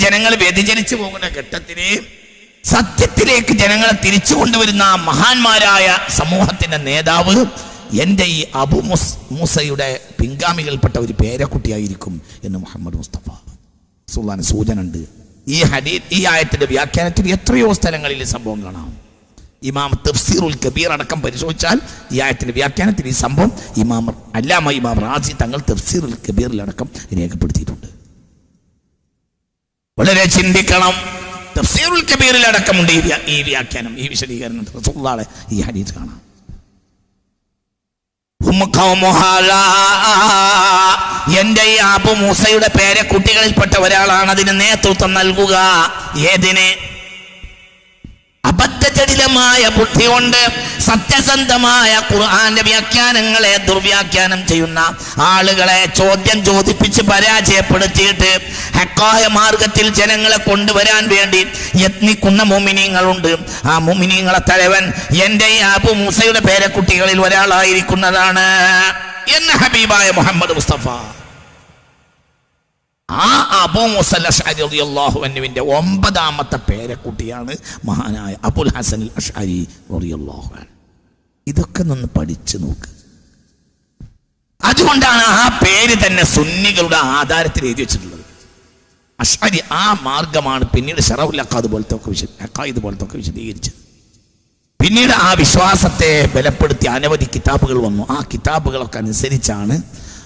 ജനങ്ങൾ വ്യതിചരിച്ചു പോകുന്ന ഘട്ടത്തിന് സത്യത്തിലേക്ക് ജനങ്ങളെ തിരിച്ചു കൊണ്ടുവരുന്ന മഹാന്മാരായ സമൂഹത്തിന്റെ നേതാവ് എന്റെ ഈ അബു മുസ് മൂസയുടെ പിൻഗാമികൾപ്പെട്ട ഒരു പേരക്കുട്ടിയായിരിക്കും എന്ന് മുഹമ്മദ് മുസ്തഫ സുൽത്താൻ സൂചന ഉണ്ട് ഈ ഹദീ ഈ ആയത്തിന്റെ വ്യാഖ്യാനത്തിൽ എത്രയോ സ്ഥലങ്ങളിൽ സംഭവം കാണാം. ഇമാം തഫ്സീറുൽ കബീർ അടക്കം പരിശോധിച്ചാൽ ഈ ആയത്തിന്റെ വ്യാഖ്യാനത്തിൽ ഈ സംഭവം ഇമാം അല്ലാമ ഇമാം റാസി തങ്ങൾ തഫ്സീറുൽ കബീറിലടക്കം രേഖപ്പെടുത്തിയിട്ടുണ്ട്. വളരെ ചിന്തിക്കണം. തഫ്സീറുൽ കബീറിൽ അടക്കമുണ്ട് ഈ ഈ വ്യാഖ്യാനം ഈ വിശദീകരണം. റസൂലുള്ളാഹി ഈ ഹദീസ് കാണാം. എന്റെ ഈ അബു മൂസയുടെ പേരെ കുട്ടികളിൽപ്പെട്ട ഒരാളാണ് അതിന് നേതൃത്വം നൽകുക. ഏതിന്? അബദ്ധജടിലമായ ബുദ്ധി കൊണ്ട് സത്യസന്ധമായ ഖുർആന്റെ വ്യാഖ്യാനങ്ങളെ ദുർവ്യാഖ്യാനം ചെയ്യുന്ന ആളുകളെ ചോദ്യം ചോദിപ്പിച്ച് പരാജയപ്പെടുത്തിയിട്ട് ഹക്കായ മാർഗത്തിൽ ജനങ്ങളെ കൊണ്ടുവരാൻ വേണ്ടി യത്നിക്കുന്ന മോമിനിയങ്ങളുണ്ട് ആ മോമിനിയങ്ങളെ തലവൻ എന്റെ അബു മൂസയുടെ പേരക്കുട്ടികളിൽ ഒരാളായിരിക്കുന്നതാണ്. എന്ന ഹബീബായ മുഹമ്മദ് മുസ്തഫ. അബൂ അൻഹുവിന്റെ ഒമ്പതാമത്തെ പേരക്കുട്ടിയാണ് മഹാനായ അബുൽ ഹസൻ റളിയല്ലാഹു ഇതൊക്കെ നിന്ന് പഠിച്ചു നോക്ക്. അതുകൊണ്ടാണ് ആ പേര് തന്നെ സുന്നികളുടെ ആധാരത്തിൽ എഴുതി വെച്ചിട്ടുള്ളത്. അഷാരി ആ മാർഗമാണ് പിന്നീട് ഷറഫുൽ അക്കാദ് പോലത്തെ ഒക്കെ വിശദ അക്കാദ് പോലത്തെ ഒക്കെ വിശദീകരിച്ചത്. പിന്നീട് ആ വിശ്വാസത്തെ ബലപ്പെടുത്തി അനവധി കിതാബുകൾ വന്നു. ആ കിതാബുകളൊക്കെ അനുസരിച്ചാണ്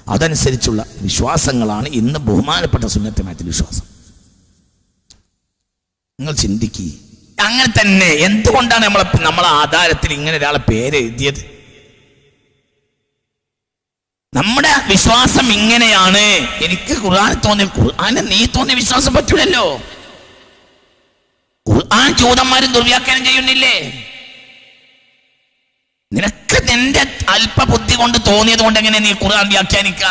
അതനുസരിച്ചുള്ള വിശ്വാസങ്ങളാണ് ഇന്ന് ബഹുമാനപ്പെട്ട സുന്നത്തമായത്തിൽ വിശ്വാസം. നിങ്ങൾ ചിന്തിക്കുക അങ്ങനെ തന്നെ എന്തുകൊണ്ടാണ് നമ്മളെ നമ്മളെ ആധാരത്തിൽ ഇങ്ങനെ ഒരാളെ പേരെഴുതിയത് നമ്മുടെ വിശ്വാസം ഇങ്ങനെയാണ്. എനിക്ക് ഖുർആൻ തോന്നിയ ഖുർആന് നീ തോന്നിയ വിശ്വാസം പറ്റൂലല്ലോ. ഖുർആൻ ജൂതന്മാരും ദുർവ്യാഖ്യാനം ചെയ്യുന്നില്ലേ? നിനക്ക് നിന്റെ അല്പബുദ്ധി കൊണ്ട് തോന്നിയത് കൊണ്ട് എങ്ങനെ നീ ഖുർആൻ വ്യാഖ്യാനിക്ക?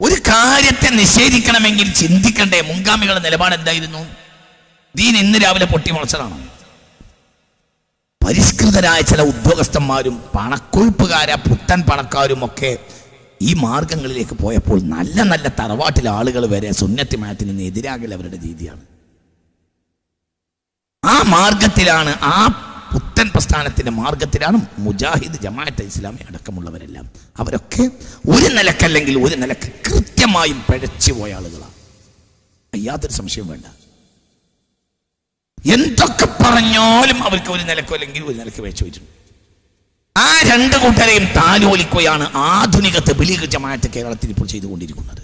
ഒരു കാര്യത്തെ നിഷേധിക്കണമെങ്കിൽ ചിന്തിക്കണ്ടേ. മുൻഗാമികളുടെ നിലപാട് എന്തായിരുന്നു? ദീൻ ഇന്ന് രാവിലെ പൊട്ടിമുളച്ചതാണ്. പരിഷ്കൃതരായ ചില ഉദ്യോഗസ്ഥന്മാരും പണക്കൊഴുപ്പുകാര പുത്തൻ പണക്കാരും ഒക്കെ ഈ മാർഗങ്ങളിലേക്ക് പോയപ്പോൾ നല്ല നല്ല തറവാട്ടിലെ ആളുകൾ വരെ സുന്നത്തിമയത്തിന് എതിരാകൽ അവരുടെ രീതിയാണ്. ആ മാർഗത്തിലാണ് ആ പുത്തൻ പ്രസ്ഥാനത്തിന്റെ മാർഗത്തിലാണ് മുജാഹിദ് ജമാഅത്ത് ഇസ്ലാമി അടക്കമുള്ളവരെല്ലാം. അവരൊക്കെ ഒരു നിലക്കല്ലെങ്കിൽ ഒരു നിലയ്ക്ക് കൃത്യമായും പിഴച്ചു പോയ ആളുകളാണ്. യാതൊരു സംശയം വേണ്ട. എന്തൊക്കെ പറഞ്ഞാലും അവർക്ക് ഒരു നിലക്കോ അല്ലെങ്കിൽ ഒരു നിലയ്ക്ക് വെച്ചു വെച്ചിട്ടുണ്ട് ആ രണ്ട് കൂട്ടരെയും താലോലിക്കുകയാണ് ആധുനിക തെബിലീഗ് ജമാഅത്ത് കേരളത്തിൽ ഇപ്പോൾ ചെയ്തുകൊണ്ടിരിക്കുന്നത്.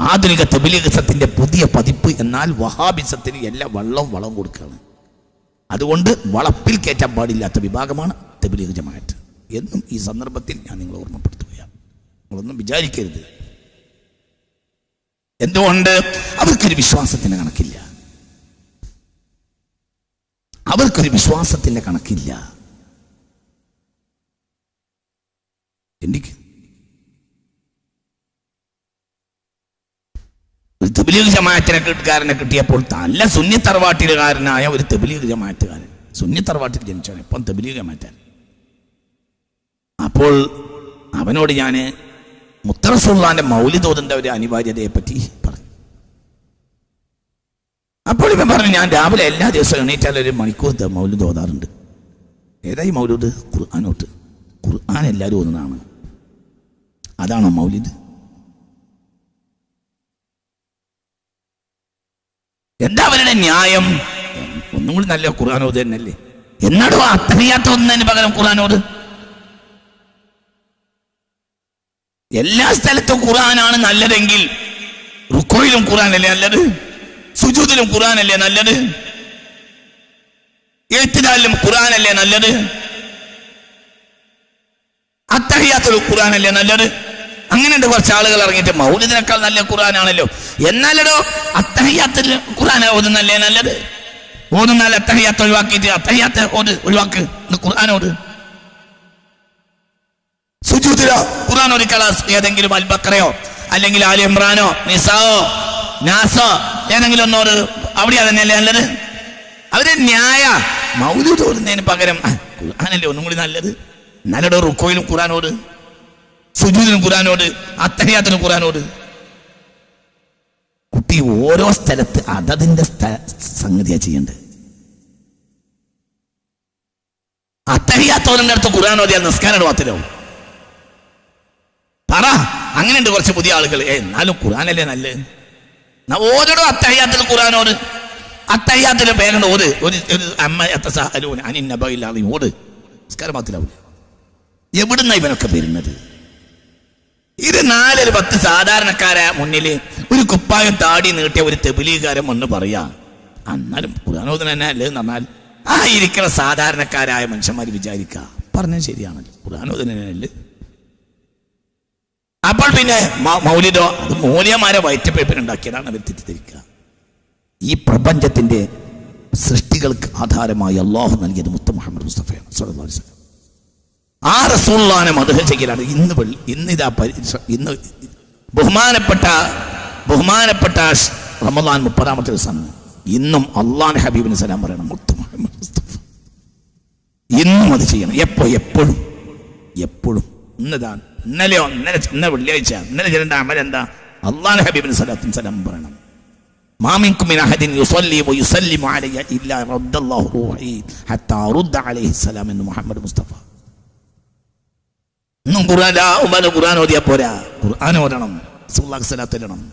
ആധുനിക തെബിലിസത്തിന്റെ പുതിയ പതിപ്പ് എന്നാൽ വഹാബിസത്തിന് എല്ലാ വള്ളവും വളം കൊടുക്കുകയാണ്. അതുകൊണ്ട് വളപ്പിൽ കയറ്റാൻ പാടില്ലാത്ത വിഭാഗമാണ് തെബിലീഗ് ജമാഅത്ത്. എന്നും ഈ സന്ദർഭത്തിൽ ഞാൻ നിങ്ങളെ ഓർമ്മപ്പെടുത്തുകയാണ്. നിങ്ങളൊന്നും വിചാരിക്കരുത്. എന്തുകൊണ്ട്? അവർക്കൊരു വിശ്വാസത്തിന് കണക്കില്ല. അവർക്കൊരു വിശ്വാസത്തിന്റെ കണക്കില്ല. എനിക്ക് തെബിലീഗ് ജമാഅത്തിനെ കിട്ടുകാരനെ കിട്ടിയപ്പോൾ നല്ല സുന്നി തറവാട്ടിലുകാരനായ ഒരു തെബിലീഗ് ജമാഅത്തുകാരൻ. സുന്നി തറവാട്ടിൽ ജനിച്ചാണ് ഇപ്പം തെബിലീഗ് ജമാഅത്താൻ അപ്പോൾ അവനോട് ഞാൻ മുത്തറസുള്ളാന്റെ മൗലിദോതിന്റെ ഒരു അനിവാര്യതയെ പറ്റി പറഞ്ഞു. അപ്പോൾ ഇവൻ പറഞ്ഞു ഞാൻ രാവിലെ എല്ലാ ദിവസവും എണീറ്റാൽ ഒരു മണിക്കൂർ മൗലിദ് ഓതാറുണ്ട്. ഏതായി മൗലൂദ്? ഖുർആാനോട്ട്. ഖുർആൻ എല്ലാവരും ഓതുന്നതാണ്. അതാണോ മൗലിദ്? എന്താ അവരുടെ ന്യായം? ഒന്നും കൂടി നല്ല ഖുർആാനോദ് തന്നെയല്ലേ? എന്നടോ അത്തറിയാത്ത ഒന്നതിന് പകരം ഖുർആാനോദ്? എല്ലാ സ്ഥലത്തും ഖുർആനാണ് നല്ലതെങ്കിൽ റുക്കോയിലും ഖുർആനല്ലേ നല്ലത്? സുജൂദിലും ഖുർആനല്ലേ നല്ലത്? എഴുത്തിനാലിലും ഖുർആനല്ലേ നല്ലത്? ഖുർആൻ ഖുർആനല്ലേ നല്ലത്? അങ്ങനെയുണ്ട് കുറച്ച് ആളുകൾ ഇറങ്ങിയിട്ട് മൗലിദിനേക്കാൾ നല്ല ഖുർആനാണല്ലോ. എന്നാലോ അത്തഹിയാത്തിൽ ഖുർആൻ ഓതുന്നല്ലേ നല്ലത്? ഓതുന്നാൽ അത്തഹിയാത്ത് ഒഴിവാക്കിയിട്ട് അത്തഹിയാത്ത് ഓത് ഒഴിവാക്ക്. ഖുർആൻ ഓത്. സുജൂദിലോ ഖുർആൻ ഒരു ക്ലാസ് ഏതെങ്കിലും അൽബക്കറയോ അല്ലെങ്കിൽ ആലി ഇമ്രാനോ നിസാവോ നാസോ ഏതെങ്കിലും ഒന്നോട് അവിടെയാ തന്നെയല്ലേ നല്ലത്? അവർ ന്യായ. മൗലൂദ് ഓടുന്നതിന് പകരം ഖുർആനല്ലേ ഒന്നും കൂടി നല്ലത്? നല്ലടോ റുക്കോയിലും ഖുർആനോട് സുജൂദിനും ഖുറാനോട് അത്തഹിയാത്തിനും ഖുറാനോട് കുട്ടി ഓരോ സ്ഥലത്ത് അതതിന്റെ സംഗതിയാ ചെയ്യേണ്ടത് അത്തഹിയാത്തോലന്റെ അടുത്ത് ഖുർആൻ ഓതിയാൽ നിസ്കാരം മാത്രമാവും പറ അങ്ങനെയുണ്ട് കുറച്ച് പുതിയ ആളുകൾ. ഏ എന്നാലും ഖുറാനല്ലേ നല്ലത് ഓരോടോ അത്തഹിയാത്തിൽ ഖുറാനോട് അത്തഹിയാത്തിൽ പേരുണ്ട് ഓട് ഒരു ഒരു അമ്മ അത്തസഹലൂൻ അനിൻ നബയില്ലാതെ ഓട്. നിസ്കാരം മാത്രമാവില്ല എവിടുന്ന ഇവനൊക്കെ വരുന്നത്? ഇത് നാലര പത്ത് സാധാരണക്കാരെ മുന്നിൽ ഒരു കുപ്പായം താടി നീട്ടിയ ഒരു തെബിലീകാരൻ വന്ന് പറയാ അന്നാലും ഖുർആാനോദന തന്നെ അല്ലേ? എന്ന് പറഞ്ഞാൽ ആ ഇരിക്കുന്ന സാധാരണക്കാരായ മനുഷ്യന്മാർ വിചാരിക്കുക പറഞ്ഞത് ശരിയാണല്ലോ ഖുർആാനോദനല്ലേ അപ്പോൾ പിന്നെ മൗലിതോ അത് മൂല്യമാരെ വയറ്റപ്പേപ്പിനുണ്ടാക്കിയതാണ് അവർ തെറ്റിദ്ധരിക്കുക. ഈ പ്രപഞ്ചത്തിന്റെ സൃഷ്ടികൾക്ക് ആധാരമായി അള്ളാഹു നൽകിയത് മുത്ത മുഹമ്മദ് മുസ്തഫയാണ് അലൈഹി വസല്ലം. ആ റസൂള്ളാനെ മധുഹ ചെയ്യലാണ്. ഇന്ന് വെള്ളി- ഇന്ന് ബഹുമാനപ്പെട്ട ബഹുമാനപ്പെട്ട റമദാൻ മുപ്പതാമത്തെ ദിവസം. ഇന്നും അള്ളാൻ ഹബീബിന് സലാം പറയണം. ഇന്നും അത് ചെയ്യണം. എപ്പോ എപ്പോഴും. എപ്പോഴും. ഇന്നതാ. ഇന്നലെയോ ഇന്നലെ ഇന്നലെ വെള്ളിയാഴ്ച ഇന്നലെ ചെയ്യേണ്ട അമൽ എന്താ? അള്ളാൻ ഹബീബിന് സലാത്തിൻ സലാം പറയണം. മാമിൻകും മിൻ അഹദിൻ ഇല്ല അലൈഹി സലാം എന്ന് മുഹമ്മദ് മുസ്തഫ ഇന്നും ഖുർആൻ ഖുർആൻ ഓതിയാ പോരാ. ഖുർആൻ ഓടണം റസൂലുള്ളാഹി സ്വലാത്ത് ഇടണം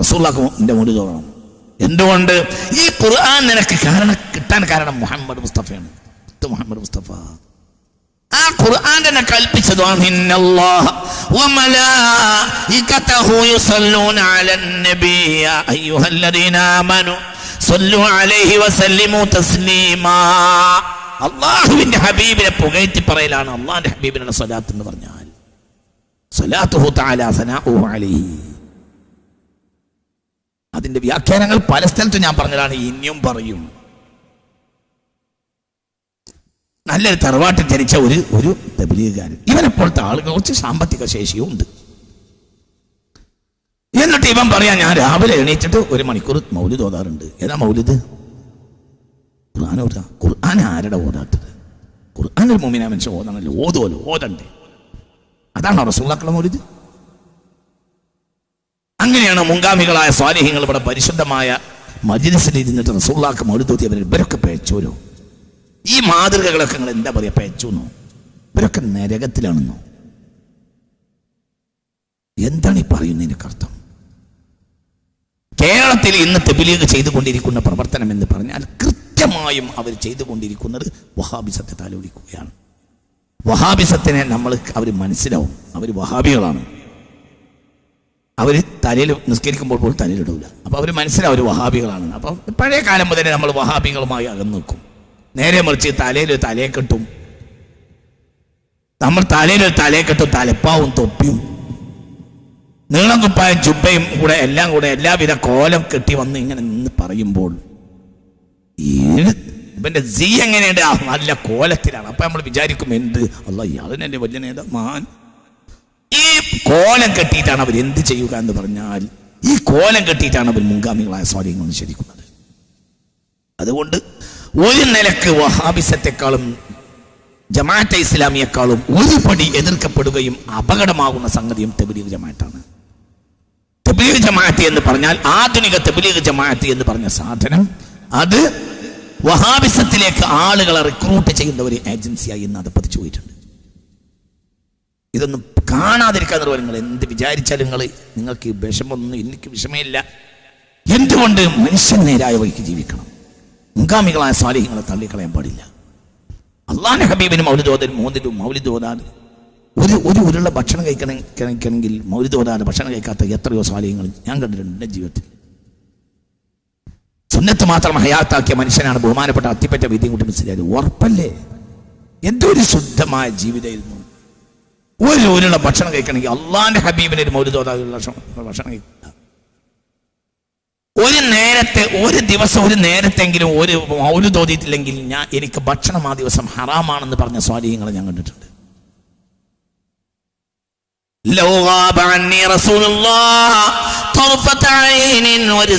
റസൂലുള്ളാഹിന്റെ മുടി തോന്നണം. എന്തുകൊണ്ട്? ഈ ഖുർആൻ നിനക്ക് കാരണം കിട്ടാൻ കാരണം മുഹമ്മദ് മുസ്തഫയാണ്. മുഹമ്മദ് മുസ്തഫ. ആ ഖുർആൻ തന്നെ കൽപ്പിച്ചത് അള്ളാഹുവിന്റെ ഹബീബിനെ പുകഴ്ത്തി പറയലാണ്. അള്ളാഹിന്റെ ഹബീബിനുള്ള സ്വലാത്ത് എന്ന് പറഞ്ഞാൽ. അതിന്റെ വ്യാഖ്യാനങ്ങൾ പല സ്ഥലത്തും ഞാൻ പറഞ്ഞതാണ് ഇനിയും പറയും. നല്ലൊരു തറവാട്ടിൽ ജനിച്ച ഒരു ഒരു തബിലീകാരൻ ഇവനെപ്പോലത്തെ ആളുകൾ കുറച്ച് സാമ്പത്തിക ശേഷിയും ഉണ്ട്. എന്നിട്ട് ഇവൻ പറയാ ഞാൻ രാവിലെ എണീറ്റിട്ട് ഒരു മണിക്കൂർ മൗലിദ് ഓതാറുണ്ട്. ഏതാ മൗലിദ്? ഖുർആൻ ഓതാ. ഖുർആൻ ആരുടെ ഓതാത്തത്? ഖുർആൻ ഒരു മുമിന മനുഷ്യൻ ഓതാണല്ലോ ഓതുമല്ലോ ഓതണ്ടേ? അതാണോ റസൂള്ളാക്കളെ മൗലിദ് അങ്ങനെയാണ് മുങ്കാമികളായ സ്വാലിഹ്യങ്ങൾ ഇവിടെ പരിശുദ്ധമായ മജിലിസിൽ ഇരുന്നിട്ട് റസൂള്ളാക്ക് മൗലിദ് അവരെ ഇവരൊക്കെ പേച്ചോരോ ഈ മാതൃകകളൊക്കെ നിങ്ങൾ എന്താ പറയുക പേച്ചു എന്നോ ഇവരൊക്കെ നരകത്തിലാണെന്നോ? എന്താണ് ഈ പറയുന്നതിനൊക്കെ അർത്ഥം? കേരളത്തിൽ ഇന്ന് തെബിലീഗ് ചെയ്തുകൊണ്ടിരിക്കുന്ന പ്രവർത്തനം എന്ന് പറഞ്ഞാൽ കൃത്യമായും അവർ ചെയ്തുകൊണ്ടിരിക്കുന്നത് വഹാബിസത്തെ താലോലിക്കുകയാണ് വഹാബിസത്തിനെ നമ്മൾ അവർ മനസ്സിലാവും. അവർ വഹാബികളാണ്. അവർ തലയിൽ നിസ്കരിക്കുമ്പോൾ പോലും തലയിലിടൂല. അപ്പോൾ അവർ മനസ്സിലാവും അവർ വഹാബികളാണ് അപ്പോൾ പഴയ കാലം മുതലേ നമ്മൾ വഹാബികളുമായി അകന്നു നിൽക്കും നേരെ മറിച്ച് തലയിൽ തലയെ കെട്ടും. നമ്മൾ തലയിൽ തലയെ കെട്ടും തലപ്പാവും തൊപ്പിയും. നീളം കുപ്പായും ചുബയും കൂടെ എല്ലാം കൂടെ എല്ലാവിധ കോലം കെട്ടി വന്ന് ഇങ്ങനെ നിന്ന് പറയുമ്പോൾ ഏത് ഇവന്റെ സി എങ്ങനെയുണ്ട്? നല്ല കോലത്തിലാണ്. അപ്പൊ നമ്മൾ വിചാരിക്കും എന്ത്? അല്ല ഇയാളിന് എന്റെ വലിയ നേതാ മാൻ ഈ കോലം കെട്ടിയിട്ടാണ് അവർ എന്ത് ചെയ്യുക എന്ന് പറഞ്ഞാൽ ഈ കോലം കെട്ടിയിട്ടാണ് അവർ മുൻഗാമികളായ സ്വാധീനങ്ങൾ നിഷേധിക്കുന്നത്. അതുകൊണ്ട് ഒരു നിലയ്ക്ക് വഹാബിസത്തെക്കാളും ജമാഅത്തെ ഇസ്ലാമിയെക്കാളും ഒരു പടി എതിർക്കപ്പെടുകയും അപകടമാകുന്ന സംഗതിയും തെബിലീഗ് ജമാഅത്താണ്. തെബിലീഗ് ജമാഅത്ത് എന്ന് പറഞ്ഞാൽ ആധുനിക തെബിലീഗ് ജമാഅത്ത് എന്ന് പറഞ്ഞ സാധനം. അത് വഹാബിസത്തിലേക്ക് ആളുകളെ റിക്രൂട്ട് ചെയ്യുന്ന ഒരു ഏജൻസിയായി ഇന്ന് അത് പതിച്ചു പോയിട്ടുണ്ട്. ഇതൊന്നും കാണാതിരിക്കാൻ നിങ്ങൾ എന്ത് വിചാരിച്ചാലും നിങ്ങൾ നിങ്ങൾക്ക് വിഷമമൊന്നും എനിക്ക് വിഷമമില്ല. എന്തുകൊണ്ട് മനുഷ്യൻ നേരായ വഴിക്ക് ജീവിക്കണം? മുൻഗാമികളായ സ്വാലിഹ്യങ്ങളെ തള്ളിക്കളയാൻ പാടില്ല. അള്ളാഹ് ഹബീബിന് മൗലിദ് ഓതൽ മൂന്നിലും മൗലിദ് ഓതാൻ ഒരു ഒരു ഉരുള ഭക്ഷണം കഴിക്കണം കഴിക്കണമെങ്കിൽ മൗലിദ് ഭക്ഷണം കഴിക്കാത്ത എത്രയോ സ്വാലിഹ്യങ്ങൾ ഞാൻ കണ്ടിട്ടുണ്ട് എന്റെ ജീവിതത്തിൽ. സുന്നത്ത് മാത്രം ഹയാത്താക്കിയ മനുഷ്യനാണ് ബഹുമാനപ്പെട്ട അത്തിപ്പറ്റ വിധി കൂട്ടി മനസ്സിലായത് ഉറപ്പല്ലേ? എന്തൊരു ശുദ്ധമായ ജീവിതമായിരുന്നു. ഒരു ഒരുള്ള ഭക്ഷണം കഴിക്കണമെങ്കിൽ അള്ളാന്റെ ഹബീബിന് ഒരു മൗലിതോതാകുള്ള ഭക്ഷണം കഴിക്കുക. ഒരു നേരത്തെ ഒരു ദിവസം ഒരു നേരത്തെങ്കിലും ഒരു മൗലു തോതിയിട്ടില്ലെങ്കിൽ ഞാൻ എനിക്ക് ഭക്ഷണം ആ ദിവസം ഹറാമാണെന്ന് പറഞ്ഞ സ്വാധീനങ്ങൾ ഞാൻ കണ്ടിട്ടുണ്ട്. ലോകാബാന്യ റസൂലുള്ള ഒരു